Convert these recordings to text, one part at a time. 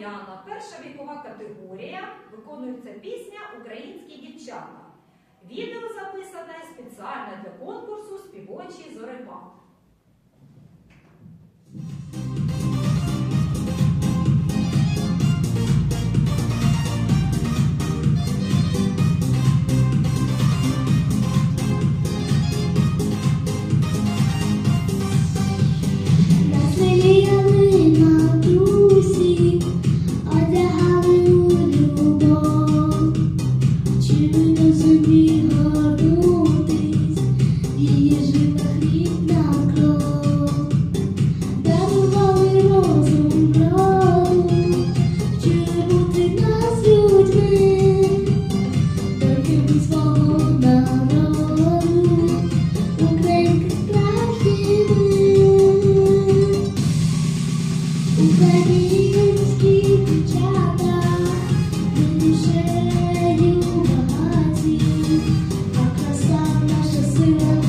Мар'яна, перша вікова категорія, виконується пісня Українські дівчата. Відео записане спеціально для конкурсу Співочі зорепад. soon.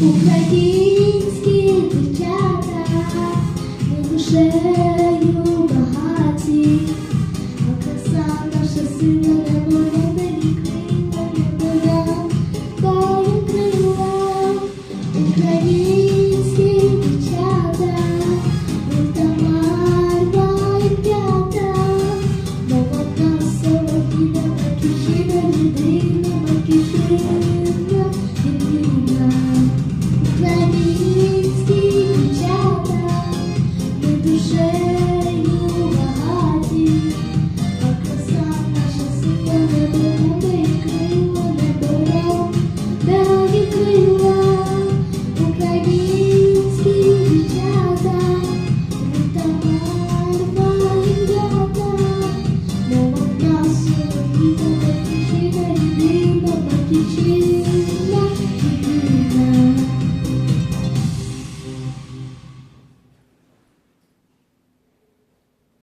Українські дівчата, душе. Thank you.